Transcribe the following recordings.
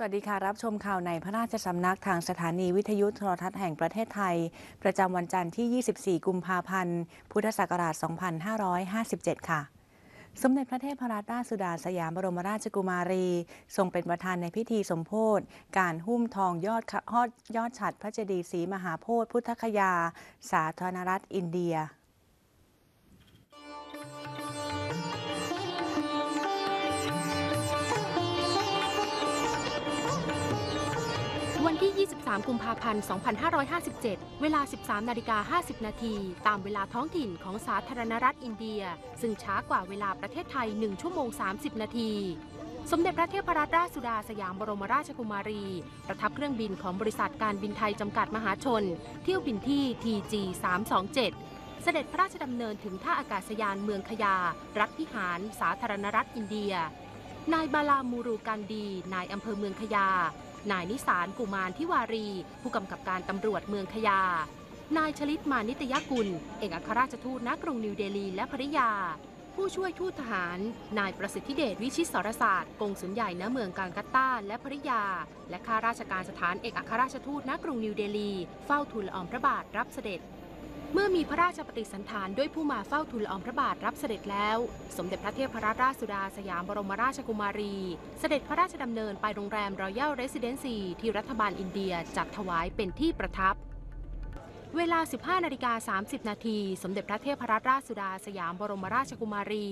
สวัสดีค่ะ รับชมข่าวในพระราชสำนักทางสถานีวิทยุโทรทัศน์แห่งประเทศไทย ประจำวันจันทร์ที่ 24 กุมภาพันธ์ พุทธศักราช 2557 ค่ะ สมเด็จพระเทพรัตนราชสุดาสยามบรมราชกุมารี ทรงเป็นประธานในพิธีสมโพธิการหุ้มทองยอดขยอดยอดฉัดพระเจดีย์ศรีมหาโพธิพุทธคยา สาธารณรัฐอินเดีย ที่ 23 กุมภาพันธ์ 2557 เวลา 13 นาฬิกา 50 นาที ตามเวลาท้องถิ่นของสาธารณรัฐอินเดีย ซึ่งช้ากว่าเวลาประเทศไทย 1 ชั่วโมง 30 นาที สมเด็จพระเทพรัตนราชสุดาสยามบรมราชกุมารี ประทับเครื่องบินของบริษัทการบินไทยจำกัดมหาชน เที่ยวบินที่ TG 327 เสด็จพระราชดำเนินถึงท่าอากาศยานเมืองขยา รัฐพิหาร สาธารณรัฐอินเดีย นายบาลามูรูกันดี นายอำเภอเมืองขยา นายนิสารกุมารทิวารี ผู้กำกับการตำรวจเมืองขยา นายชลิตมานิตยกุล เอกอัครราชทูตณกรุงนิวเดลีและภริยา ผู้ช่วยทูตทหาร นายประสิทธิเดชวิชิตสรศาสตร์กงสุลใหญ่ณเมืองกางกัตตาและภริยา และข้าราชการสถานเอกอัครราชทูตณกรุงนิวเดลี เฝ้าทูลละอองพระบาทรับเสด็จ เมื่อมีพระราชปฏิสันถานด้วยผู้มาเฝ้าทูลอองพระบาทรับเสด็จแล้ว สมเด็จพระเทพรัตนราชสุดาสยามบรมราชกุมารี เสด็จพระราชดำเนินไปโรงแรมรอยัลเรสซิเดนซีที่รัฐบาลอินเดียจัดถวายเป็นที่ประทับเวลา 15 นาฬิกา 30 นาที สมเด็จพระเทพรัตนราชสุดาสยามบรมราชกุมารี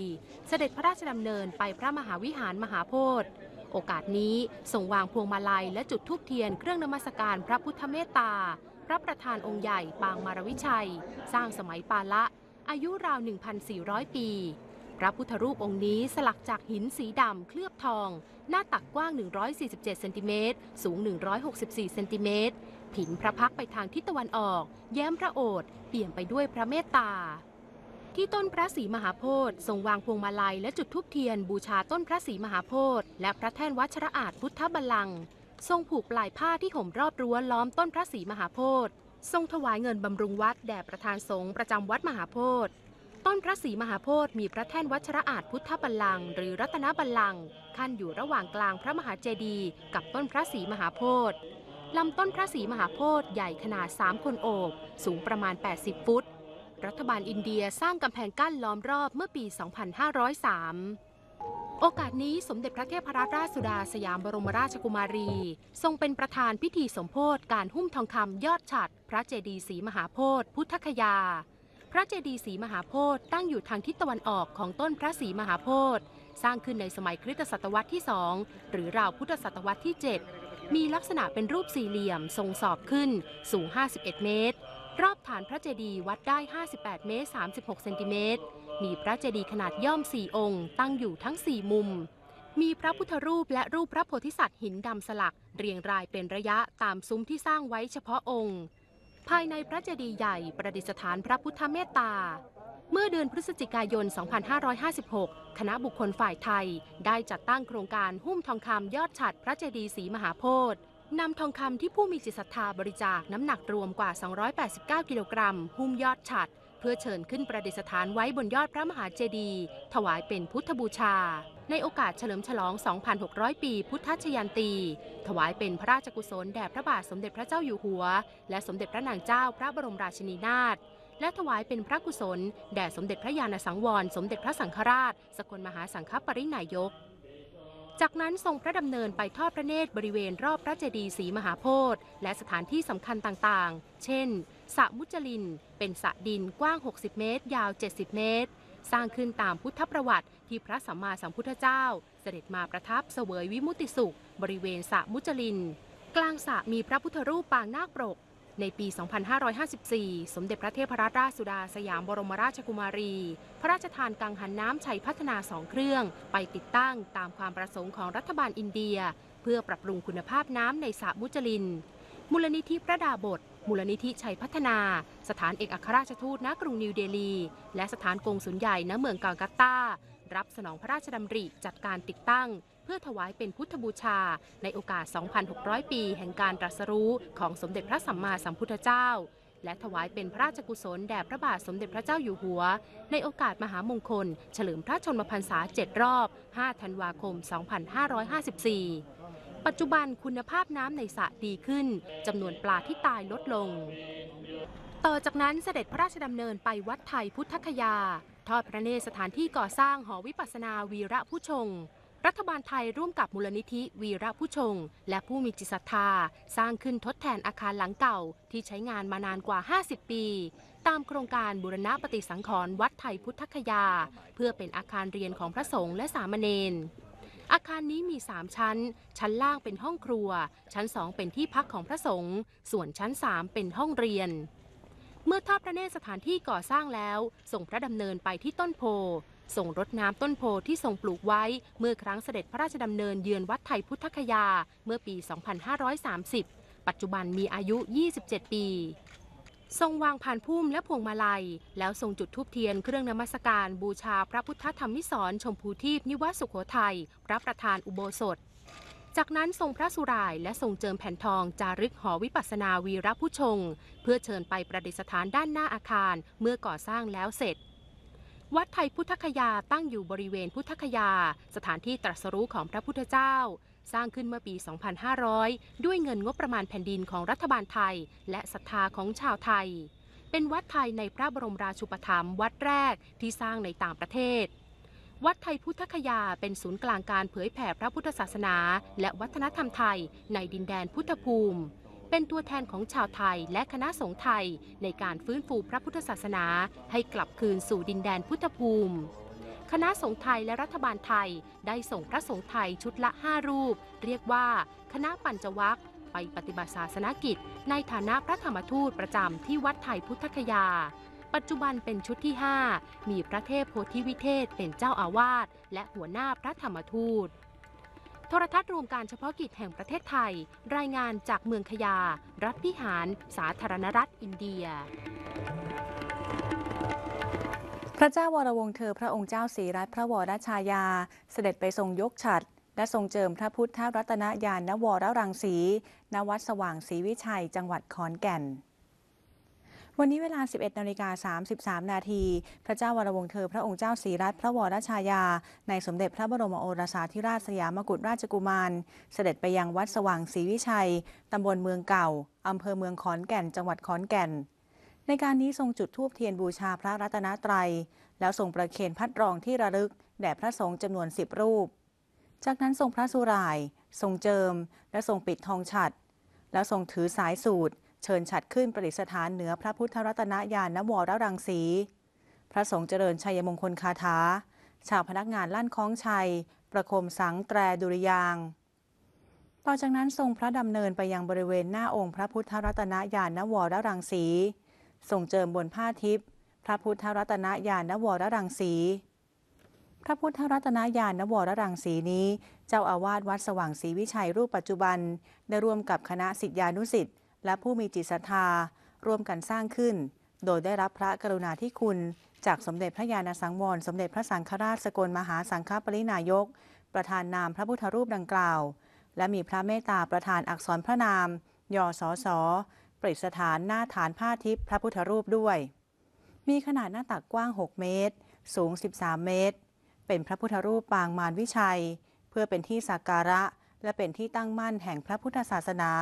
เสด็จพระราชดำเนินไปพระมหาวิหารมหาโพธิ์ โอกาสนี้ส่งวางพวงมาลัยและจุดธูปเทียนเครื่องนมัสการพระพุทธเมตตา พระประธานองค์ใหญ่ปางมารวิชัย สร้างสมัยปาละ อายุราว 1,400 ปี พระพุทธรูปองค์นี้สลักจากหินสีดำเคลือบทอง หน้าตักกว้าง 147 เซนติเมตร สูง 164 เซนติเมตร ผินพระพักไปทางทิศตะวันออก แย้มพระโอษฐ์เปี่ยมไปด้วยพระเมตตา ที่ต้นพระศรีมหาโพธิ์ทรงวางพวงมาลัยและจุดธูปเทียนบูชาต้นพระศรีมหาโพธิ์และพระแท่นวัชระอาจพุทธบัลลังก์ทรงผูกปลายผ้าที่ห่มรอบรั้วล้อมต้นพระศรีมหาโพธิ์ทรงถวายเงินบำรุงวัดแด่ประธานสงฆ์ประจำวัดมหาโพธิ์ต้นพระศรีมหาโพธิ์มีพระแท่นวัชระอาจพุทธบัลลังก์หรือรัตนบัลลังก์ขั้นอยู่ระหว่างกลางพระมหาเจดีย์กับต้นพระศรีมหาโพธิ์ลำต้นพระศรีมหาโพธิ์ใหญ่ขนาด 3 คนโอบ สูงประมาณ 80 ฟุต รัฐบาลอินเดียสร้างกำแพงกั้นล้อมรอบเมื่อปี 2503 โอกาสนี้สมเด็จพระเทพรัตนราชสุดาสยามบรมราชกุมารี ทรงเป็นประธานพิธีสมโพธิการหุ้มทองคำยอดฉัด พระเจดีย์ศรีมหาโพธิ์พุทธคยา พระเจดีย์ศรีมหาโพธิ์ตั้งอยู่ทางทิศตะวันออกของต้นพระศรีมหาโพธิ์สร้างขึ้นในสมัยคริสตศตวรรษที่ 2 หรือราวพุทธศตวรรษที่ 7 มีลักษณะเป็นรูปสี่เหลี่ยมทรงสอบขึ้นสูง 51 เมตร รอบฐานพระเจดีย์วัดได้ 58 เมตร 36 เซนติเมตร มีพระเจดีย์ขนาดย่อม 4 องค์ ตั้งอยู่ทั้ง 4 มุม มีพระพุทธรูปและรูปพระโพธิสัตว์หินดำสลัก เรียงรายเป็นระยะตามซุ้มที่สร้างไว้เฉพาะองค์ ภายในพระเจดีย์ใหญ่ประดิษฐานพระพุทธเมตตา เมื่อเดือนพฤศจิกายน 2556 คณะบุคคลฝ่ายไทย ได้จัดตั้งโครงการหุ้มทองคำยอดฉัดพระเจดีย์ศรีมหาโพธิ์ นำทองคำที่ผู้มีจิตศรัทธาบริจาคน้ำหนักรวมกว่า 289 กิโลกรัม หุ้มยอดฉัด เพื่อเชิญขึ้นประดิษฐานไว้บนยอดพระมหาเจดีย์ถวายเป็นพุทธบูชา ในโอกาสเฉลิมฉลอง 2,600 ปีพุทธชยันตี ถวายเป็นพระราชกุศลแด่พระบาทสมเด็จพระเจ้าอยู่หัว และสมเด็จพระนางเจ้าพระบรมราชินีนาถและถวายเป็นพระกุศล แด่สมเด็จพระญาณสังวร สมเด็จพระสังฆราช สกลมหาสังฆปรินายก จากนั้นทรงพระดำเนินไปทอดพระเนตรบริเวณรอบพระเจดีย์ศรีมหาโพธิ์และสถานที่สำคัญต่างๆ เช่นสระมุจลิน เป็นสระดินกว้าง 60 เมตร ยาว 70 เมตร สร้างขึ้นตามพุทธประวัติที่พระสัมมาสัมพุทธเจ้า เสด็จมาประทับเสวยวิมุตติสุข บริเวณสระมุจลิน กลางสระมีพระพุทธรูปปางนาคปรก ในปี 2554 สมเด็จพระเทพรัตนราชสุดาสยามบรมราชกุมารี พระราชทานกังหันน้ำชัยพัฒนาสองเครื่อง ไปติดตั้งตามความประสงค์ของรัฐบาลอินเดีย เพื่อปรับปรุงคุณภาพน้ำในสระมุจลิน มูลนิธิพระดาบท มูลนิธิชัยพัฒนา สถานเอกอัครราชทูตณกรุงนิวเดลี และสถานกงสุลใหญ่ณเมืองกาลกัตตา รับสนองพระราชดำริจัดการติดตั้ง เพื่อถวายเป็นพุทธบูชา ในโอกาส 2,600 ปีแห่งการตรัสรู้ของสมเด็จพระสัมมาสัมพุทธเจ้า และถวายเป็นพระราชกุศลแด่พระบาทสมเด็จพระเจ้าอยู่หัว ในโอกาสมหามงคล เฉลิมพระชนมพรรษา 7 รอบ 5 ธันวาคม 2554 ปัจจุบันคุณภาพน้ำในสระดีขึ้นจำนวนปลาที่ตายลดลง ต่อจากนั้นเสด็จพระราชดำเนินไปวัดไทยพุทธคยาทอดพระเนตรสถานที่ก่อสร้างหอวิปัสสนาวีระผู้ชง รัฐบาลไทยร่วมกับมูลนิธิวีระผู้ชง และผู้มีจิตศรัทธา สร้างขึ้นทดแทนอาคารหลังเก่าที่ใช้งานมานานกว่า 50 ปี ตามโครงการบูรณะปฏิสังขรณ์วัดไทยพุทธคยา เพื่อเป็นอาคารเรียนของพระสงฆ์และสามเณรอาคารนี้มี 3 ชั้น ชั้นล่างเป็นห้องครัว ชั้น 2 เป็นที่พักของพระสงฆ์ ส่วนชั้น 3 เป็นห้องเรียน เมื่อทอดพระเนตรสถานที่ก่อสร้างแล้ว ส่งพระดำเนินไปที่ต้นโพ ส่งรดน้ำต้นโพที่ทรงปลูกไว้ เมื่อครั้งเสด็จพระราชดำเนินเยือนวัดไทยพุทธคยา เมื่อปี 2530 ปัจจุบันมีอายุ 27 ปีทรงวางผ่านพุ่มและพวงมาลัย แล้วทรงจุดธูปเทียนเครื่องนมัสการบูชาพระพุทธธรรมิสรชมพูทีพนิวัสุโขทัยพระประธานอุโบสถ จากนั้นทรงพระสุรายและทรงเจิมแผ่นทองจารึกหอวิปัสสนาวีรผู้ชง เพื่อเชิญไปประดิษฐานด้านหน้าอาคารเมื่อก่อสร้างแล้วเสร็จ วัดไทยพุทธคยาตั้งอยู่บริเวณพุทธคยา สถานที่ตรัสรู้ของพระพุทธเจ้า สร้างขึ้นเมื่อปี 2500 ด้วยเงินงบประมาณแผ่นดินของรัฐบาลไทย และศรัทธาของชาวไทย เป็นวัดไทยในพระบรมราชูปถัมภ์วัดแรกที่สร้างในต่างประเทศ วัดไทยพุทธคยาเป็นศูนย์กลางการเผยแผ่พระพุทธศาสนา และวัฒนธรรมไทยในดินแดนพุทธภูมิ เป็นตัวแทนของชาวไทยและคณะสงฆ์ไทย ในการฟื้นฟูพระพุทธศาสนาให้กลับคืนสู่ดินแดนพุทธภูมิ คณะสงฆ์ไทยและรัฐบาลไทยได้ส่งพระสงฆ์ไทยชุดละ 5 รูป เรียกว่าคณะปัญจวัคไปปฏิบัติศาสนกิจ ในฐานะพระธรรมทูตประจำที่วัดไทยพุทธคยา ปัจจุบันเป็นชุดที่ 5 มีพระเทพโพธิวิเทศเป็นเจ้าอาวาสและหัวหน้าพระธรรมทูต โทรทัศน์รวมการเฉพาะกิจแห่งประเทศไทย รายงานจากเมืองขยา รัฐพิหาร สาธารณรัฐอินเดีย พระเจ้าวรวงศ์เธอพระองค์เจ้าศรีรัตนพระวรชายา เสด็จไปทรงยกฉัตรและทรงเจิมพระพุทธรัตนยานนวรรังสี ณ วัดสว่างศรีวิชัย จังหวัดขอนแก่น วันนี้เวลา 11นาฬิกา33 นาที พระเจ้าวรวงศ์เธอ พระองค์เจ้าศรีรัตนพระวรชายา ในสมเด็จพระบรมโอรสาธิราชสยามกุฎราชกุมาร เสด็จไปยังวัดสว่างศรีวิชัย ตำบลเมืองเก่า อำเภอเมืองขอนแก่น จังหวัดขอนแก่น ในการนี้ทรงจุดธูปเทียนบูชาพระรัตนตรัย แล้วทรงประเคนพัดรองที่ระลึก แด่พระสงฆ์จำนวนสิบรูป จากนั้นทรงพระสุราย ทรงเจิม และทรงปิดทองฉัด แล้วทรงถือสายสูตร เชิญฉัดขึ้นประดิษฐานเหนือพระพุทธรัตนญาณนวรรังสี พระสงฆ์เจริญชัยมงคลคาถา ชาวพนักงานลั่นคล้องชัย ประโคมสังแตรดุริยางต่อจากนั้นทรงพระดำเนินไปยังบริเวณหน้าองค์พระพุทธรัตนญาณนวรรังสีทรงเจิมบนผ้าทิพย์พระพุทธรัตนญาณนวรรังสี พระพุทธรัตนญาณนวรรังสีนี้ เจ้าอาวาสวัดสว่างศรีวิชัยรูปปัจจุบัน ได้ร่วมกับคณะศิษยานุศิษย์ และผู้มีจิตศรัทธาร่วมกันสร้างขึ้น โดยได้รับพระกรุณาธิคุณ จากสมเด็จพระญาณสังวร สมเด็จพระสังฆราชสกลมหาสังฆปรินายก ประธานนามพระพุทธรูปดังกล่าว และมีพระเมตตาประธานอักษรพระนาม ยอสอสอประดิษฐานหน้าฐานผ้าทิพย์พระพุทธรูปด้วย มีขนาดหน้าตักกว้าง 6 เมตร สูง 13 เมตร เป็นพระพุทธรูปปางมารวิชัย เพื่อเป็นที่สักการะ และเป็นที่ตั้งมั่นแห่งพระพุทธศาสนา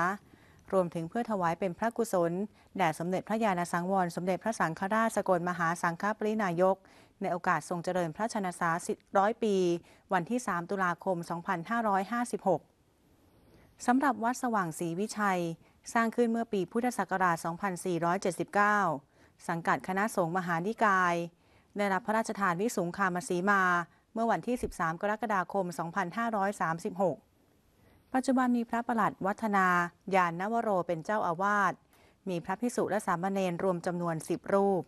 รวมถึงเพื่อถวายเป็นพระกุศล แด่สมเด็จพระญาณสังวร สมเด็จพระสังฆราชสกลมหาสังฆปรินายก ในโอกาสทรงเจริญพระชนษาสิร้อยปี วันที่ 3 ตุลาคม 2556 สำหรับวัดสว่างศรีวิชัย สร้างขึ้นเมื่อปีพุทธศักราช 2479 สังกัดคณะสงฆ์มหานิกาย ได้รับพระราชทานวิสุงคามสีมา เมื่อวันที่ 13 กรกฎาคม 2536 ปัจจุบันมีพระประหลัดวัฒนายานนวโรเป็นเจ้าอาวาส มีพระพิสุและสามเณรรวมจำนวน 10 รูป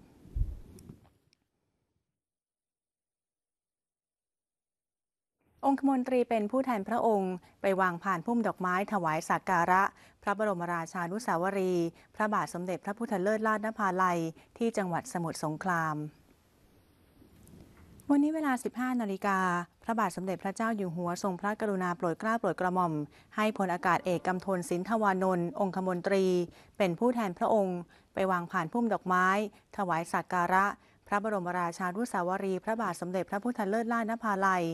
องคมนตรีเป็นผู้แทนพระองค์ ไปวางผ่านพุ่มดอกไม้ถวายสักการะ พระบรมราชานุสาวรี พระบาทสมเด็จพระพุทธเลิศลาดนภาลัย ที่จังหวัดสมุทรสงคราม วันนี้เวลา 15 นาฬิกา พระบาทสมเด็จพระเจ้าอยู่หัวทรงพระกรุณาโปรดเกล้าโปรดกระหม่อม ให้พลอากาศเอกกำธลสินทวานนท์องคมนตรี เป็นผู้แทนพระองค์ ไปวางผ่านพุ่มดอกไม้ ถวายสักการะ พระบรมราชานุสาวรี พระบาทสมเด็จพระพุทธเลิศล่านภาลัย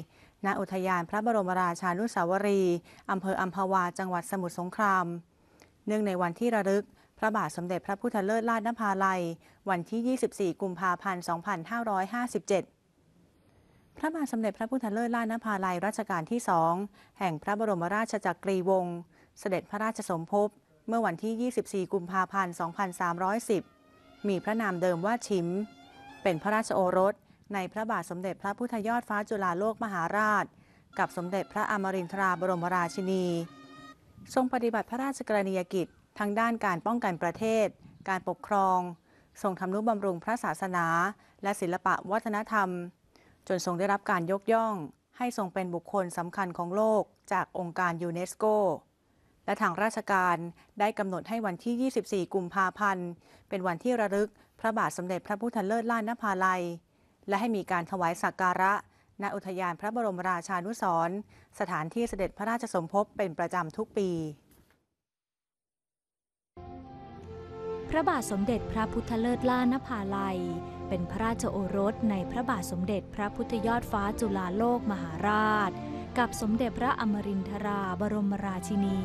ณอุทยานพระบรมราชานุสาวรีอำเภออัมพวาจังหวัดสมุทรสงคราม เนื่องในวันที่ระลึกพระบาทสมเด็จพระพุทธเลิศล่านภาลัย วันที่ 24 กุมภาพันธ์ 2557 พระบาทสมเด็จพระพุทธเลิศล่านภาลัยรัชกาลที่สองแห่งพระบรมราชจักรีวงศ์เสด็จพระราชสมภพเมื่อวันที่ 24 กุมภาพันธ์ 2310 มีพระนามเดิมว่าชิม เป็นพระราชโอรสในพระบาทสมเด็จพระพุทธยอดฟ้าจุฬาโลกมหาราช กับสมเด็จพระอมรินทราบรมราชินี ทรงปฏิบัติพระราชกรณียกิจทั้งด้านการป้องกันประเทศ การปกครอง ทรงทำนุบำรุงพระศาสนา และศิลปะวัฒนธรรม จนทรงได้รับการยกย่อง ให้ทรงเป็นบุคคลสำคัญของโลกจากองค์การยูเนสโก และทางราชการได้กำหนดให้วันที่ 24 กุมภาพันธ์ เป็นวันที่ระลึกพระบาทสมเด็จพระพุทธเลิศล่านภาลัย และให้มีการถวายสักการะ ณอุทยานพระบรมราชานุสรณ์สถานที่เสด็จพระราชสมภพเป็นประจำทุกปีพระบาทสมเด็จพระพุทธเลิศล่านภาลัย เป็นพระราชโอรสในพระบาทสมเด็จพระพุทธยอดฟ้าจุฬาโลกมหาราช กับสมเด็จพระอมรินทราบรมราชินี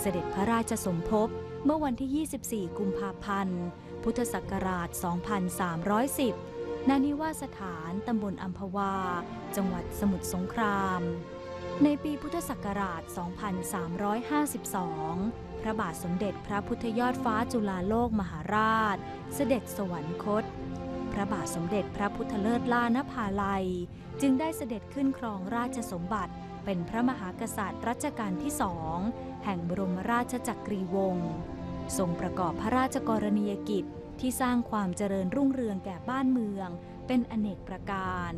เสด็จพระราชสมภพเมื่อวันที่ 24 กุมภาพันธ์ พุทธศักราช 2310 ณ นิวาสถานตำบลอัมพวา จังหวัดสมุทรสงคราม ในปีพุทธศักราช 2352 พระบาทสมเด็จพระพุทธยอดฟ้าจุฬาโลกมหาราช เสด็จสวรรคต ระบาทสมเด็จพระพุทธเลิศล่านภาลัย จึงได้เสด็จขึ้นครองราชสมบัติ เป็นพระมหากษัตริย์รัชกาลที่สองแห่งบรมราชจักรีวงศ์ทรงประกอบพระราชกรณียกิจที่สร้างความเจริญรุ่งเรืองแก่บ้านเมือง เป็นอเนกประการ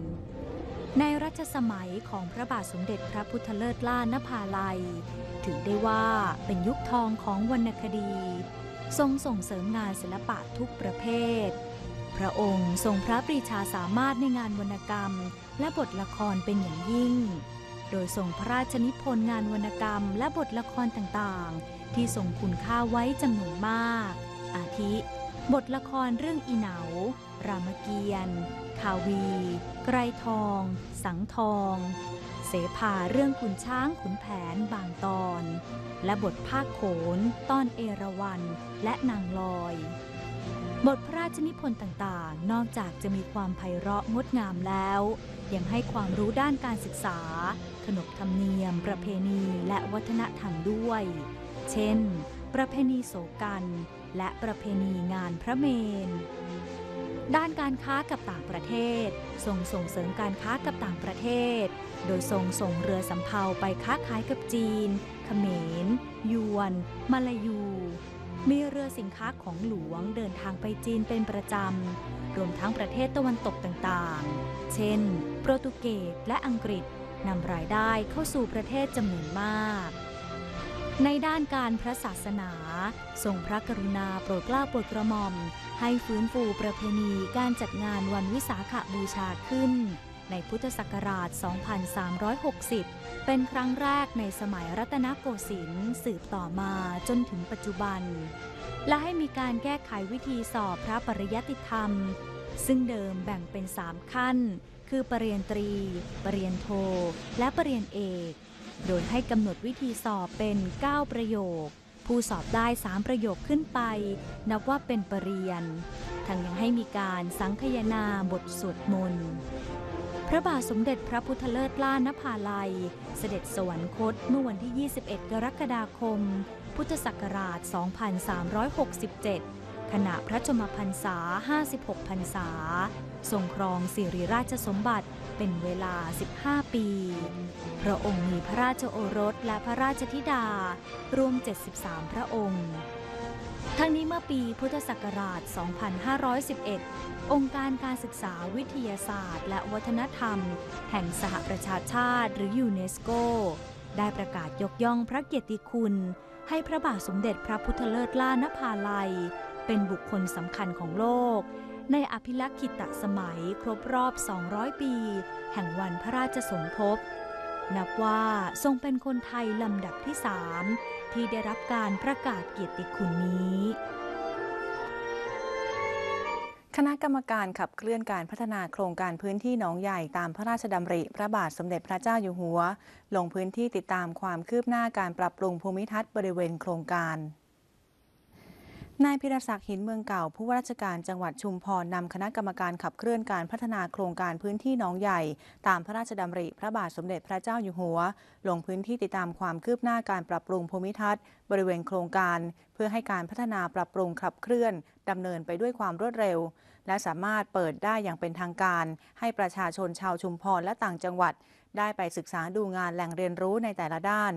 ในรัชสมัยของพระบาทสมเด็จพระพุทธเลิศล่านภาลัย ถือได้ว่าเป็นยุคทองของวรรณคดี ทรงส่งเสริมงานศิลปะทุกประเภท พระองค์ทรงพระปรีชาสามารถในงานวรรณกรรม และบทละครเป็นอย่างยิ่ง โดยทรงพระราชนิพนธ์งานวรรณกรรมและบทละครต่างๆ ที่ทรงคุณค่าไว้จำนวนมาก อาทิ บทละครเรื่องอีเหนา รามเกียรติ์คาวี ไกรทอง สังทอง เสภาเรื่องขุนช้างขุนแผนบางตอน และบทภาคโขน ตอนเอราวัณและนางลอย บทพระราชนิพนธ์ต่างๆ นอกจากจะมีความไพเราะงดงามแล้ว ยังให้ความรู้ด้านการศึกษา ขนบธรรมเนียม ประเพณีและวัฒนธรรมด้วย เช่น ประเพณีโศกัน และประเพณีงานพระเมน ด้านการค้ากับต่างประเทศ ทรงส่งเสริมการค้ากับต่างประเทศ โดยทรงส่งเรือสำเภาไปค้าขายกับจีน เขมร ยวน มาลายู มีเรือสินค้าของหลวงเดินทางไปจีนเป็นประจำ รวมทั้งประเทศตะวันตกต่างๆ เช่น โปรตุเกสและอังกฤษนำรายได้เข้าสู่ประเทศจำนวนมาก ในด้านการพระศาสนา ทรงพระกรุณาโปรดเกล้าโปรดกระหม่อม ให้ฟื้นฟูประเพณีการจัดงานวันวิสาขบูชาขึ้น ในพุทธศักราช 2360 เป็นครั้งแรกในสมัยรัตนโกสินทร์สืบต่อมาจนถึงปัจจุบัน และให้มีการแก้ไขวิธีสอบพระปริยัติธรรม ซึ่งเดิมแบ่งเป็น 3 ขั้น คือปรริญญตรี ปรริญญโท และปรริญญเอก โดยให้กำหนดวิธีสอบเป็น 9 ประโยคผู้สอบได้ 3 ประโยคขึ้นไป นับว่าเป็นปรริญญทั้งยังให้มีการสังคยนาบทสวดมนต์ พระบาทสมเด็จพระพุทธเลิศล่านภาลัย เสด็จสวรรคตเมื่อวันที่ 21 กรกฎาคม พุทธศักราช 2367 ขณะพระชมพรรษา 56 พรรษา ทรงครองสิริราชสมบัติเป็นเวลา 15 ปี พระองค์มีพระราชโอรสและพระราชธิดารวม 73 พระองค์ ทั้งนี้เมื่อปีพุทธศักราช 2511 องค์การการศึกษาวิทยาศาสตร์ และวัฒนธรรม แห่งสหประชาชาติหรือยูเนสโก ได้ประกาศยกย่องพระเกียรติคุณ ให้พระบาทสมเด็จพระพุทธเลิศล่านภาลัย เป็นบุคคลสำคัญของโลก ในอภิลักษิตสมัยครบรอบ 200 ปี แห่งวันพระราชสมภพ นับว่าทรงเป็นคนไทยลำดับที่สาม ที่ได้รับการประกาศเกียรติคุณนี้คณะกรรมการขับเคลื่อนการพัฒนาโครงการพื้นที่หนองใหญ่ตามพระราชดำริ พระบาทสมเด็จพระเจ้าอยู่หัว ลงพื้นที่ติดตามความคืบหน้าการปรับปรุงภูมิทัศน์บริเวณโครงการ นายพิรศักดิ์หินเมืองเก่า ผู้ว่าราชการจังหวัดชุมพรนำคณะกรรมการขับเคลื่อนการพัฒนาโครงการพื้นที่หนองใหญ่ ตามพระราชดำริพระบาทสมเด็จพระเจ้าอยู่หัว ลงพื้นที่ติดตามความคืบหน้าการปรับปรุงภูมิทัศน์ บริเวณโครงการ เพื่อให้การพัฒนาปรับปรุงขับเคลื่อนดำเนินไปด้วยความรวดเร็ว และสามารถเปิดได้อย่างเป็นทางการ ให้ประชาชนชาวชุมพรและต่างจังหวัด ได้ไปศึกษาดูงานแหล่งเรียนรู้ในแต่ละด้าน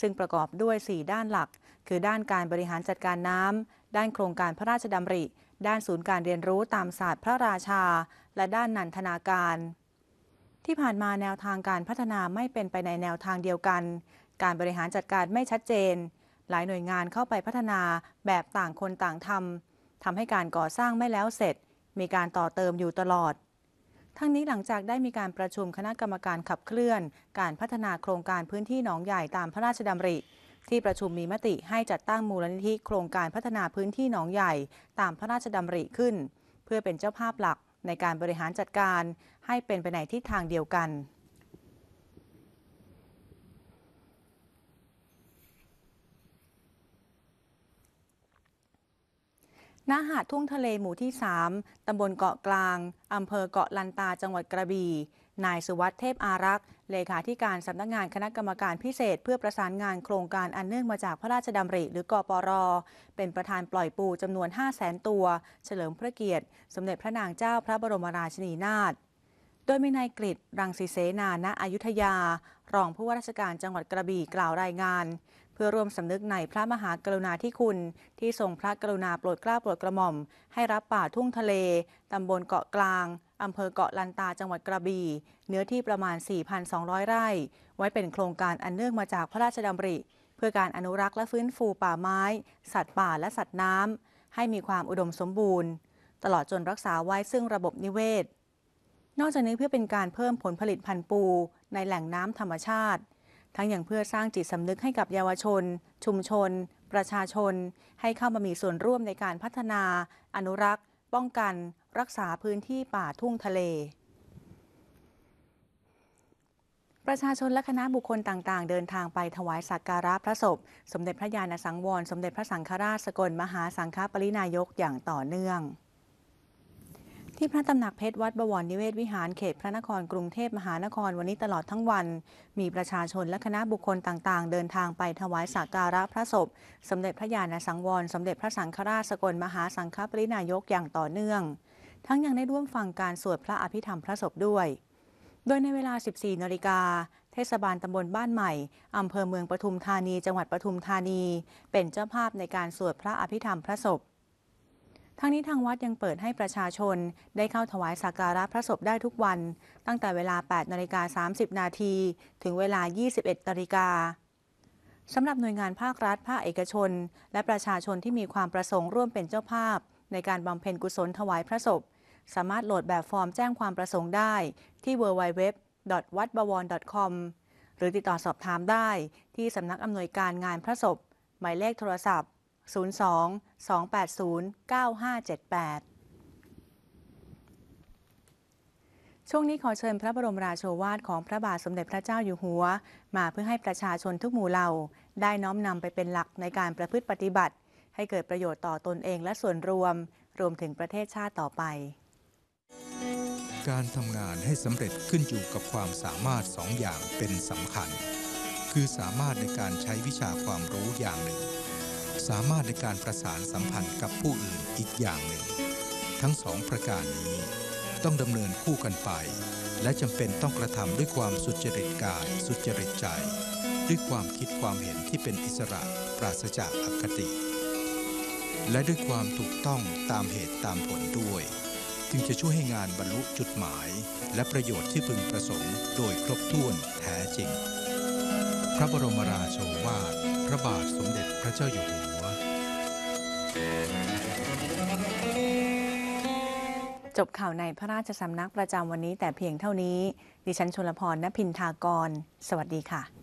ซึ่งประกอบด้วย 4 ด้านหลัก คือด้านการบริหารจัดการน้ำ ด้านโครงการพระราชดำริ ด้านศูนย์การเรียนรู้ตามศาสตร์พระราชา และด้านนันทนาการ ที่ผ่านมาแนวทางการพัฒนาไม่เป็นไปในแนวทางเดียวกัน การบริหารจัดการไม่ชัดเจน หลายหน่วยงานเข้าไปพัฒนาแบบต่างคนต่างทำทำให้การก่อสร้างไม่แล้วเสร็จ มีการต่อเติมอยู่ตลอดทั้งนี้หลังจากได้มีการประชุมคณะกรรมการขับเคลื่อน การพัฒนาโครงการพื้นที่หนองใหญ่ตามพระราชดำริ ที่ประชุมมีมติให้จัดตั้งมูลนิธิโครงการพัฒนาพื้นที่หนองใหญ่ ตามพระราชดำริขึ้น เพื่อเป็นเจ้าภาพหลักในการบริหารจัดการให้เป็นไปในทิศทางเดียวกันณหาดทุ่งทะเลหมู่ที่ 3 ตำบลเกาะกลาง อำเภอเกาะลันตา จังหวัดกระบี่ นายสุวัสด์เทพอารักษ์เลขาธิการสำนักงานคณะกรรมการพิเศษ เพื่อประสานงานโครงการอันเนื่องมาจากพระราชดำริหรือกปร เป็นประธานปล่อยปูจำนวน 5 0 0แสนตัว เฉลิมพระเกียรติ สมเด็จพระนางเจ้าพระบรมราชินีนาถโดยมีนายกฤษรังสีเสนาณอยุธยา รองผู้ว่าราชการจังหวัดกระบี่กล่าวรายงาน เพื่อร่วมสำนึกในพระมหากรุณาธิคุณ ที่ทรงพระกรุณาโปรดเกล้าโปรดกระหม่อม ให้รับป่าทุ่งทะเลตำบลเกาะกลาง อำเภอเกาะลันตาจังหวัดกระบี่เนื้อที่ประมาณ 4,200 ไร่ ไว้เป็นโครงการอันเนื่องมาจากพระราชดำริ เพื่อการอนุรักษ์และฟื้นฟูป่าไม้ สัตว์ป่าและสัตว์น้ำให้มีความอุดมสมบูรณ์ ตลอดจนรักษาไว้ซึ่งระบบนิเวศ นอกจากนี้เพื่อเป็นการเพิ่มผลผลิตพันธุ์ปู ในแหล่งน้ำธรรมชาติ ทั้งอย่างเพื่อสร้างจิตสำนึกให้กับเยาวชน ชุมชน ประชาชน ให้เข้ามามีส่วนร่วมในการพัฒนา อนุรักษ์ ป้องกัน รักษาพื้นที่ป่าทุ่งทะเล ประชาชนและคณะบุคคลต่างๆ เดินทางไปถวายสักการะพระศพ สมเด็จพระญาณสังวร สมเด็จพระสังฆราชสกลมหาสังฆปรินายกอย่างต่อเนื่องที่พระตำหนักเพชรวัดบวรนิเวศวิหารเขตพระนครกรุงเทพมหานครวันนี้ตลอดทั้งวัน มีประชาชนและคณะบุคคลต่างๆ เดินทางไปถวายสักการะพระศพ สมเด็จพระญาณสังวร สมเด็จพระสังฆราชสกลมหาสังฆปรินายกอย่างต่อเนื่อง ทั้งยังได้ร่วมฟังการสวดพระอภิธรรมพระศพด้วย โดยในเวลา 14นาฬิกา เทศบาลตำบลบ้านใหม่ อำเภอเมืองปทุมธานี จังหวัดปทุมธานี เป็นเจ้าภาพในการสวดพระอภิธรรมพระศพทั้งนี้ทางวัดยังเปิดให้ประชาชนได้เข้าถวายสักการะพระศพได้ทุกวัน ตั้งแต่เวลา 8นาฬิกา30 นาทีถึงเวลา 21นาฬิกาสำหรับหน่วยงานภาครัฐ ภาคเอกชน และประชาชนที่มีความประสงค์ร่วมเป็นเจ้าภาพ ในการบำเพ็ญกุศลถวายพระศพ สามารถโหลดแบบฟอร์มแจ้งความประสงค์ได้ที่ www.wadbawon.com หรือติดต่อสอบถามได้ที่สำนักอำนวยการงานพระศพ หมายเลขโทรศัพท์ 02 280 9578 ช่วงนี้ขอเชิญพระบรมราโชวาทของพระบาทสมเด็จพระเจ้าอยู่หัว มาเพื่อให้ประชาชนทุกหมู่เหล่า ได้น้อมนำไปเป็นหลักในการประพฤติปฏิบัติ ให้เกิดประโยชน์ต่อตนเองและส่วนรวม รวมถึงประเทศชาติต่อไป การทำงานให้สำเร็จขึ้นอยู่กับความสามารถสองอย่างเป็นสำคัญ คือสามารถในการใช้วิชาความรู้อย่างหนึ่ง สามารถในการประสานสัมพันธ์กับผู้อื่นอีกอย่างหนึ่ง ทั้งสองประการนี้ต้องดำเนินคู่กันไป และจำเป็นต้องกระทำด้วยความสุจริตกายสุจริตใจ ด้วยความคิดความเห็นที่เป็นอิสระปราศจากอคติ และด้วยความถูกต้องตามเหตุตามผลด้วย จึงจะช่วยให้งานบรรลุจุดหมาย และประโยชน์ที่พึงประสงค์โดยครบถ้วนแท้จริง พระบรมราโชวาท พระบาทสมเด็จพระเจ้าอยู่หัว จบข่าวในพระราชสำนักประจำวันนี้แต่เพียงเท่านี้ ดิฉันชลพรณพินทากร สวัสดีค่ะ